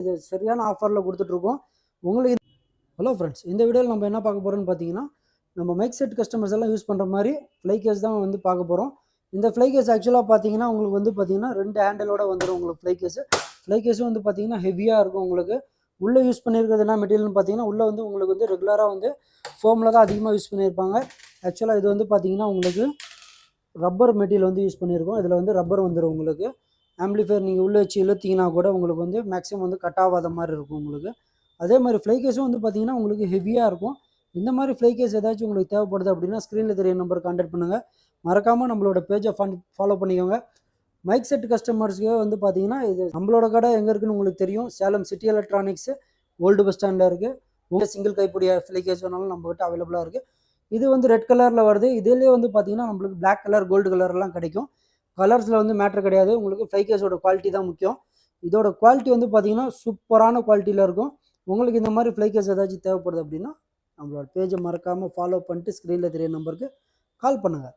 இது சரியான ஆஃபரில் கொடுத்துட்ருக்கோம். உங்களுக்கு ஹலோ ஃப்ரெண்ட்ஸ் இந்த வீடியோவில் நம்ம என்ன பார்க்க போகிறோம்னு பார்த்தீங்கன்னா நம்ம மைக் செட் கஸ்டமர்ஸ் எல்லாம் யூஸ் பண்ணுற மாதிரி ஃப்ளை கேஸ் தான் வந்து பார்க்க போகிறோம் இந்த ஃப்ளை கேஸ் ஆக்சுவலாக பார்த்தீங்கன்னா உங்களுக்கு வந்து பார்த்தீங்கன்னா ரெண்டு ஹேண்டலோட வந்துடும் உங்களுக்கு ஃப்ளை கேஸு ஃப்ளை கேஸும் வந்து பார்த்தீங்கன்னா ஹெவியாக இருக்கும் உங்களுக்கு. உள்ளே யூஸ் பண்ணியிருக்கிறது என்ன மெட்டீரியல்னு பார்த்தீங்கன்னா உள்ளே வந்து உங்களுக்கு வந்து ரெகுலராக வந்து ஃபோமில் தான் அதிகமாக யூஸ் பண்ணியிருப்பாங்க. ஆக்சுவலாக இது வந்து பார்த்தீங்கன்னா உங்களுக்கு ரப்பர் மெட்டீரியல் வந்து யூஸ் பண்ணியிருக்கோம். இதில் வந்து ரப்பர் வந்துடும் உங்களுக்கு. ஆம்பிளிஃபையர் நீங்கள் உள்ளே வச்சு இழுத்தீங்கன்னா கூட உங்களுக்கு வந்து மேக்ஸிமம் வந்து கட் ஆகாத மாதிரி இருக்கும் உங்களுக்கு. அதே மாதிரி ஃப்ளை கேஸும் வந்து பார்த்தீங்கன்னா உங்களுக்கு ஹெவியாக இருக்கும். இந்த மாதிரி ஃப்ளை கேஸ் ஏதாச்சும் உங்களுக்கு தேவைப்படுது அப்படின்னா ஸ்க்ரீனில் தெரிய நம்பர் கான்டாக்ட் பண்ணுங்கள் மறக்காமல் நம்மளோட பேஜை ஃபன் ஃபாலோ பண்ணிக்கோங்க. மைக் செட் கஸ்டமர்ஸ்க்கு வந்து பார்த்தீங்கன்னா இது நம்மளோட கடை எங்கே இருக்குன்னு உங்களுக்கு தெரியும். Salem city electronics old bus ஸ்டாண்டில் இருக்குது உங்கள் சிங்கிள் கைப்பிடிய ஃப்ளை கேஸ் வேணாலும் நம்மகிட்ட அவைலபிளாக இருக்குது இது வந்து ரெட் கலரில் வருது. இதுலேயே வந்து பார்த்தீங்கன்னா நம்மளுக்கு பிளாக் கலர் கோல்டு கலர்லாம் கிடைக்கும். கலர்ஸில் வந்து மேட்ரு கிடையாது. உங்களுக்கு ஃப்ளை கேஸோட குவாலிட்டி தான் முக்கியம். இதோட குவாலிட்டி வந்து பார்த்தீங்கன்னா சூப்பரான குவாலிட்டியில் இருக்கும். உங்களுக்கு இந்த மாதிரி ஃப்ளை கேஸ் ஏதாச்சும் தேவைப்படுது அப்படின்னா நம்மளோட பேஜை மறக்காமல் ஃபாலோ பண்ணிட்டு ஸ்க்ரீனில் தெரிய நம்பருக்கு கால் பண்ணுங்கள்